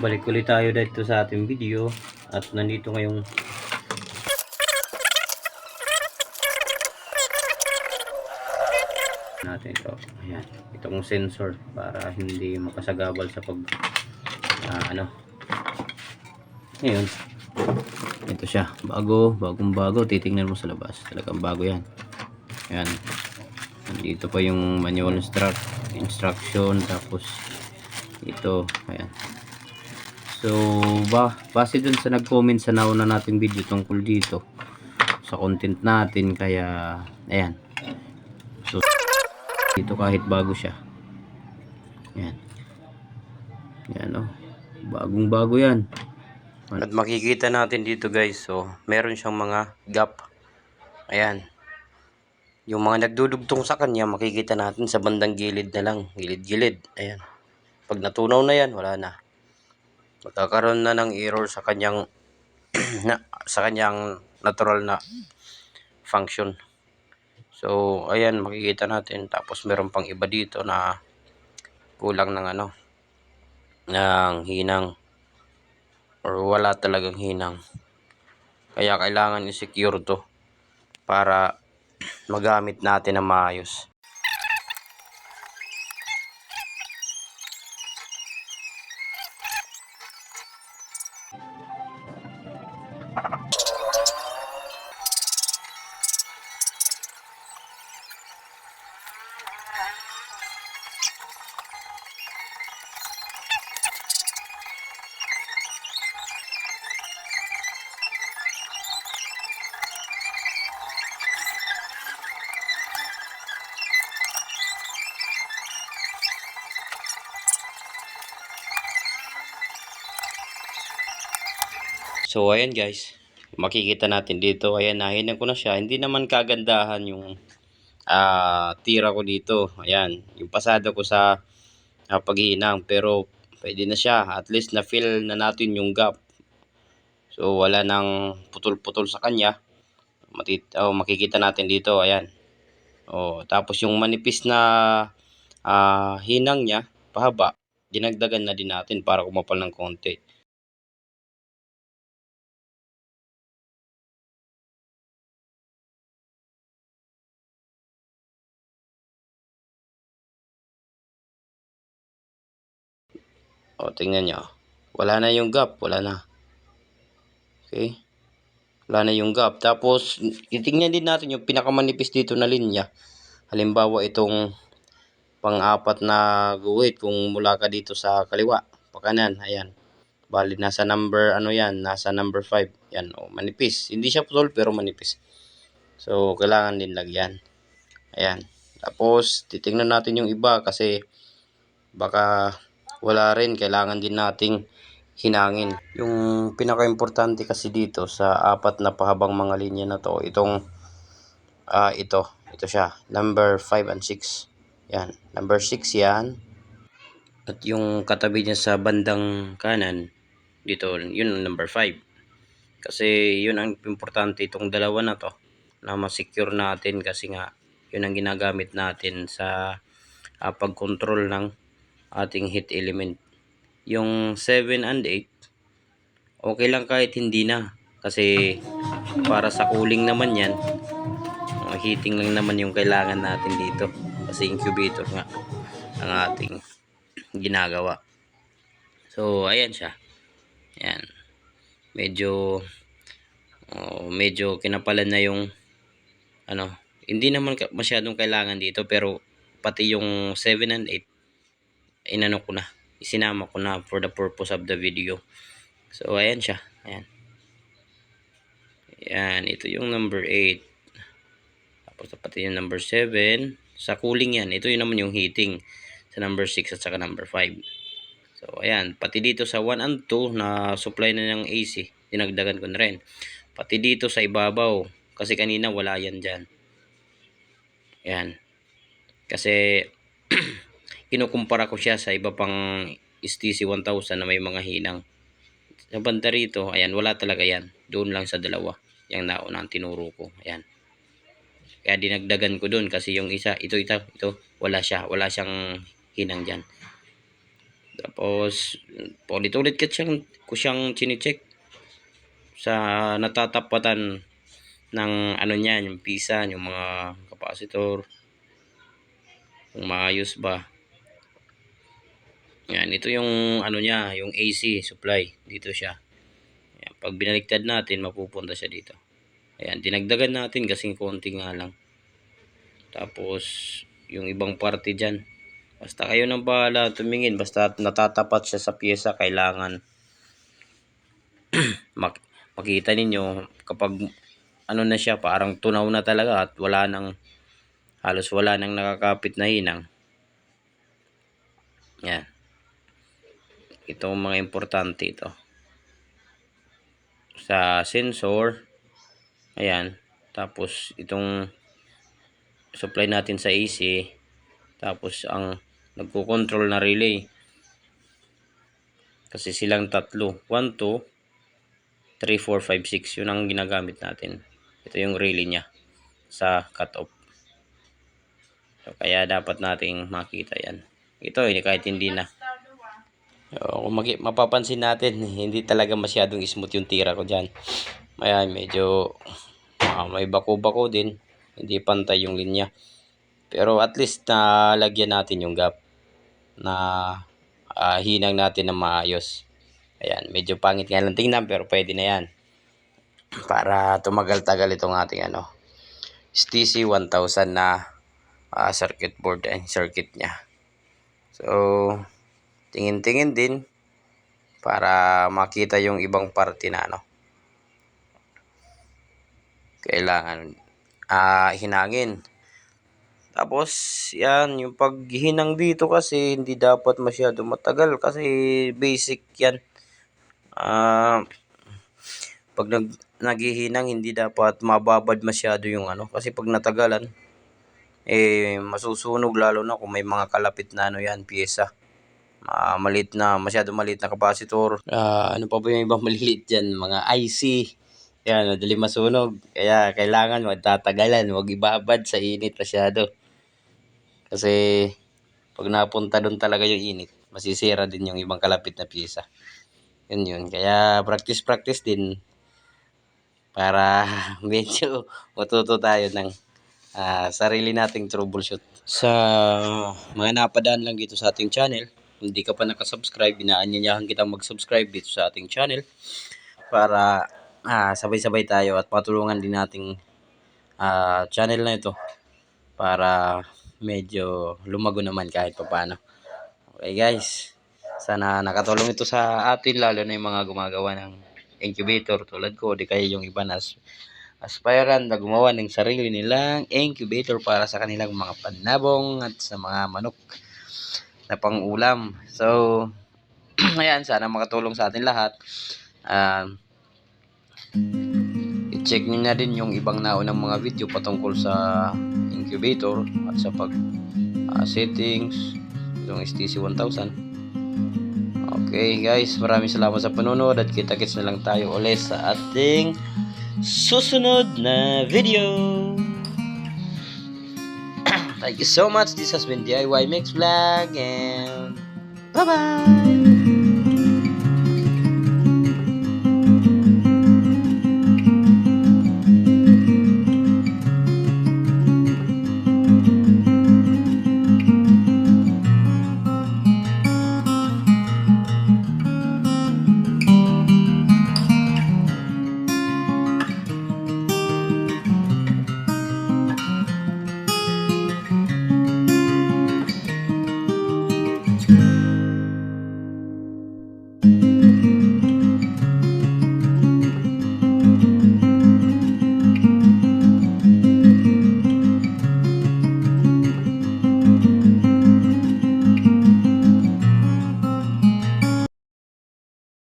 Balik ulit tayo dito sa ating video at nandito ngayong natin ito. Ayan, itong sensor para hindi makasagabal sa pag ah, ano. Ngayon, ito siya, bago, bagong bago, titingnan mo sa labas. Talagang bago 'yan. Ayan. Nandito pa yung manual instruct, instruction tapos ito, ayan. So, ba, base dun sa nag-comment sa nauna nating video tungkol dito sa content natin kaya ayan. So, dito kahit bago siya. Ayan. Ayan oh. Bagong bago yan. At makikita natin dito guys, so meron siyang mga gap. Ayan. Yung mga nagdudugtong sa kanya, makikita natin sa bandang gilid na lang. Gilid-gilid. Ayan. Pag natunaw na yan, wala na. Magkakaroon na ng error sa kanyang sa kanyang natural na function. So, ayan, makikita natin. Tapos, meron pang iba dito na kulang ng ano, ng hinang. Or wala talagang hinang. Kaya kailangan i-secure to para magamit natin na maayos. So, ayan guys. Makikita natin dito. Ayan, nahinan ko na siya. Hindi naman kagandahan yung ah, tira ko dito. Ayan, yung pasado ko sa uh, paghihinang. Pero, pwede na siya. At least na-fill na natin yung gap. So, wala nang putol-putol sa kanya. Matit oh, makikita natin dito. Ayan. Oh, tapos yung manipis na ah, hinang niya, pahaba, dinagdagan na din natin para kumapal ng konti. O, tingnan nyo. Wala na yung gap. Wala na. Okay? Wala na yung gap. Tapos, titingnan din natin yung pinakamanipis dito na linya. Halimbawa, itong pang-apat na guhit kung mula ka dito sa kaliwa. Pakanan. Ayan. Bali, nasa number, ano yan? Nasa number 5. Yan. O, manipis. Hindi siya putol, pero manipis. So, kailangan din lagyan. Ayan. Tapos, titingnan natin yung iba kasi baka wala rin. Kailangan din nating hinangin. Yung pinaka-importante kasi dito sa apat na pahabang mga linya na to, itong ah ito. Ito siya. Number 5 and 6. Yan. Number 6 yan. At yung katabi niya sa bandang kanan, dito, yun ang number 5. Kasi yun ang importante itong dalawa na to na ma-secure natin kasi nga yun ang ginagamit natin sa ah, pag-control ng ating heat element. Yung 7 and 8, okay lang kahit hindi na. Kasi para sa cooling naman yan, heating lang naman yung kailangan natin dito. Kasi incubator nga ang ating ginagawa. So, ayan siya. Ayan. Medyo oh, medyo kinapalan na yung ano, hindi naman masyadong kailangan dito pero pati yung 7 and 8 inano ko na, isinama ko na for the purpose of the video. So, ayan siya. Ayan. Ayan, ito yung number 8. Tapos, pati yung number 7. Sa cooling yan. Ito yung naman yung heating. Sa number 6 at saka number 5. So, ayan. Pati dito sa 1 and 2 na supply na ng AC. Dinagdagan ko na rin. Pati dito sa ibabaw. Kasi kanina wala yan dyan. Ayan. Kasi, kinukumpara ko siya sa iba pang STC 1000 na may mga hinang. Sa banda rito, ayan, wala talaga yan. Doon lang sa dalawa. Yung nauna ang tinuro ko. Ayan. Kaya dinagdagan ko doon kasi yung isa, ito, ito, ito, wala siya. Wala siyang hinang dyan. Tapos, paulit-ulit ko siyang, ko siyang chinecheck sa natatapatan ng ano niyan, yung pisa, yung mga capacitor, kung maayos ba. Yan, ito yung ano niya, yung AC supply. Dito siya. Yan, pag binaliktad natin, mapupunta siya dito. Ayan, dinagdagan natin kasi konti nga lang. Tapos, yung ibang parte dyan. Basta kayo nang bahala tumingin. Basta natatapat siya sa pyesa, kailangan mak makita ninyo kapag ano na siya, parang tunaw na talaga at wala nang halos wala nang nakakapit na hinang. Yan. Ito mga importante ito. Sa sensor, ayan, tapos itong supply natin sa AC, tapos ang nagko-control na relay. Kasi silang tatlo. 1, 2, 3, 4, 5, 6. Yun ang ginagamit natin. Ito yung relay niya sa cut-off. So, kaya dapat nating makita yan. Ito, eh, kahit hindi na. So, kung mapapansin natin, hindi talaga masyadong smooth yung tira ko dyan. Ayan, medyo ah, may bako-bako din. Hindi pantay yung linya. Pero at least nalagyan natin yung gap na ah, hinang natin na maayos. Ayan, medyo pangit nga lang tingnan pero pwede na yan. Para tumagal-tagal itong ating ano, STC 1000 na ah, circuit board and circuit niya. So, tingin-tingin din para makita yung ibang parte na ano. Kailangan ah hinangin. Tapos, yan, yung paghinang dito kasi hindi dapat masyado matagal kasi basic yan. Ah, pag nag, naghihinang, hindi dapat mababad masyado yung ano. Kasi pag natagalan, eh, masusunog lalo na kung may mga kalapit na ano yan, pyesa. Ah, malit na, masyado malit na capacitor. Ah, ano pa ba yung ibang maliliit dyan? Mga IC. Yan, madali masunog. Kaya kailangan magtatagalan, wag ibabad sa init masyado. Kasi pag napunta doon talaga yung init, masisira din yung ibang kalapit na pyesa. Yun yun. Kaya practice-practice din para medyo matuto tayo ng ah, sarili nating troubleshoot. Sa mga napadaan lang dito sa ating channel, hindi ka pa nakasubscribe, inaanyayahan kitang mag-subscribe dito sa ating channel para ah, sabay-sabay tayo at patulungan din nating ah, channel na ito para medyo lumago naman kahit papaano. Okay guys, sana nakatulong ito sa atin lalo na yung mga gumagawa ng incubator tulad ko di kaya yung iba na as- aspirant na gumawa ng sarili nilang incubator para sa kanilang mga panabong at sa mga manok na pang-ulam. So, ayan, sana makatulong sa atin lahat. Um, i-check nyo na din yung ibang naunang mga video patungkol sa incubator at sa pag ah, settings yung STC 1000 okay guys maraming salamat sa panonood at kita kits na lang tayo ulit sa ating susunod na video thank you so much. This has been DIY Mix Vlog and bye bye